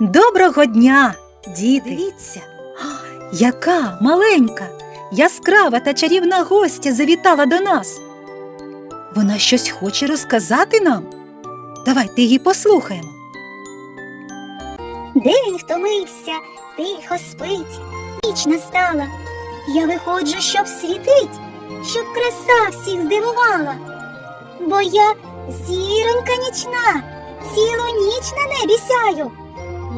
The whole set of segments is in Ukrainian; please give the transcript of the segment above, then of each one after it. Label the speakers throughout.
Speaker 1: Доброго дня, діти! Дивіться, яка маленька, яскрава та чарівна гостя завітала до нас. Вона щось хоче розказати нам. Давайте її послухаємо.
Speaker 2: День втомився, тихо спить, ніч настала. Я виходжу, щоб світить, щоб краса всіх здивувала. Бо я зіронька нічна, цілу ніч на небі сяю.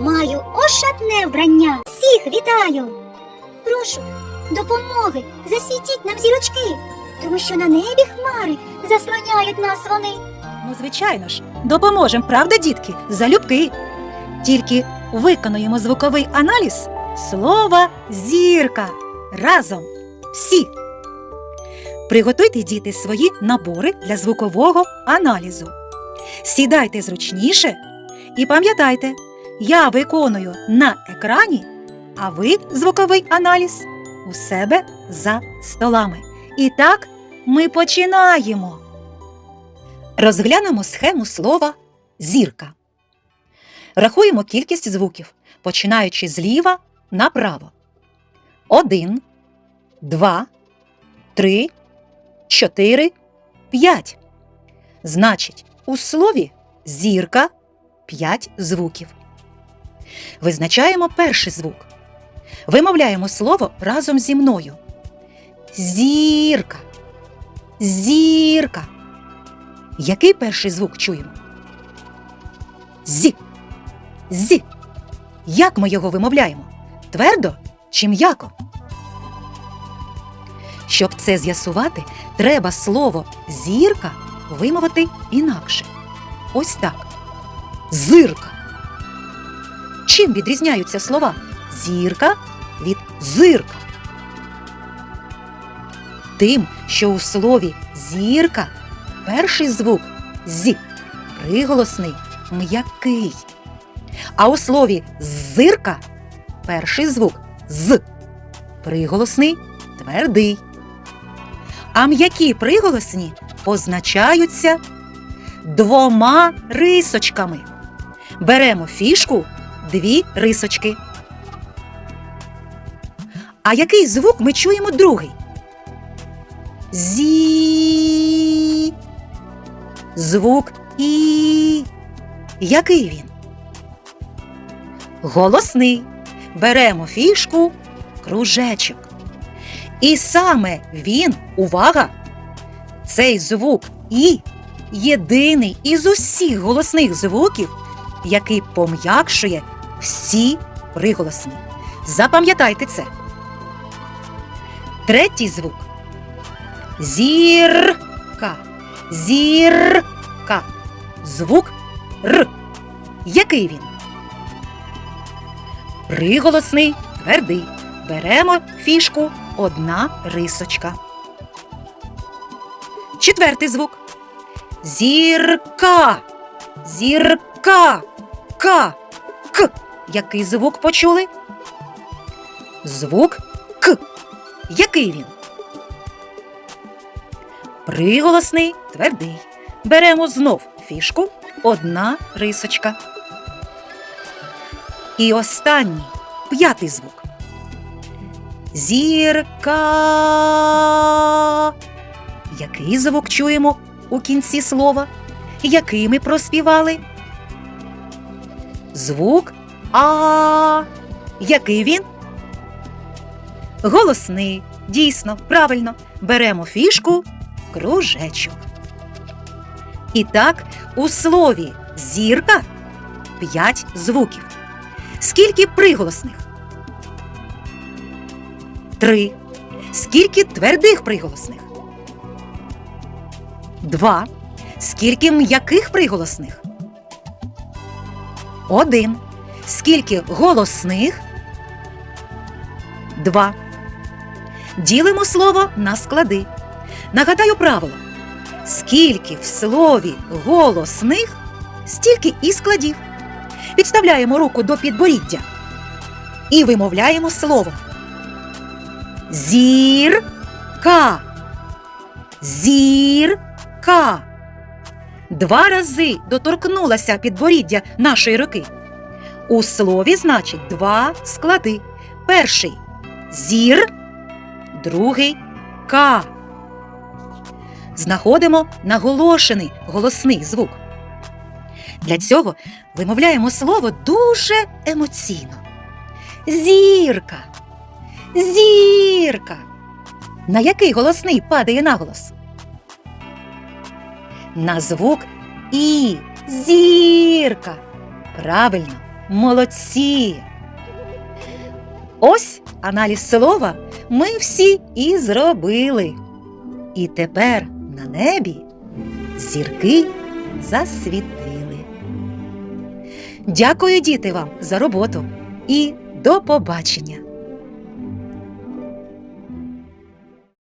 Speaker 2: Маю ошатне вбрання, всіх вітаю. Прошу допомоги, засвітіть нам зірочки, тому що на небі хмари заслоняють нас вони.
Speaker 1: Ну, звичайно ж, допоможемо, правда, дітки? Залюбки. Тільки виконуємо звуковий аналіз слова зірка. Разом. Всі. Приготуйте, діти, свої набори для звукового аналізу. Сідайте зручніше і пам'ятайте, я виконую на екрані, а ви звуковий аналіз у себе за столами. І так ми починаємо. Розглянемо схему слова зірка. Рахуємо кількість звуків, починаючи зліва направо. Один, два, три, чотири, п'ять. Значить, у слові зірка п'ять звуків. Визначаємо перший звук. Вимовляємо слово разом зі мною. Зірка. Зірка. Який перший звук чуємо? Зі. Зі. Як ми його вимовляємо? Твердо чи м'яко? Щоб це з'ясувати, треба слово зірка вимовити інакше. Ось так. Зирка. Чим відрізняються слова зірка від зирка? Тим, що у слові зірка перший звук зі приголосний м'який. А у слові зирка перший звук з приголосний твердий. А м'які приголосні позначаються двома рисочками. Беремо фішку дві рисочки. А який звук ми чуємо другий? Зі. Звук І. Який він? Голосний. Беремо фішку кружечок. І саме він, увага! Цей звук І єдиний із усіх голосних звуків, який пом'якшує всі приголосні. Запам'ятайте це. Третій звук. Зірка. Зірка. Звук Р. Який він? Приголосний твердий. Беремо фішку одна рисочка. Четвертий звук. Зірка. Зірка. К. К. Який звук почули? Звук К. Який він? Приголосний твердий. Беремо знов фішку одна рисочка. І останній п'ятий звук. Зірка. Який звук чуємо у кінці слова? Який ми проспівали? Звук А. Який він? Голосний. Дійсно, правильно. Беремо фішку кружечок. І так, у слові зірка п'ять звуків. Скільки приголосних? Три. Скільки твердих приголосних? Два. Скільки м'яких приголосних? Один. Скільки голосних? Два. Ділимо слово на склади. Нагадаю правило. Скільки в слові голосних, стільки і складів. Підставляємо руку до підборіддя і вимовляємо слово. Зірка. Зірка. Два рази доторкнулася підборіддя нашої руки. У слові значить два склади. Перший зір, другий ка. Знаходимо наголошений голосний звук. Для цього вимовляємо слово дуже емоційно. Зірка. Зірка. На який голосний падає наголос? На звук І. Зірка. Правильно, молодці. Ось аналіз слова ми всі і зробили. І тепер на небі зірки засвітили. Дякую, діти, вам за роботу і до побачення!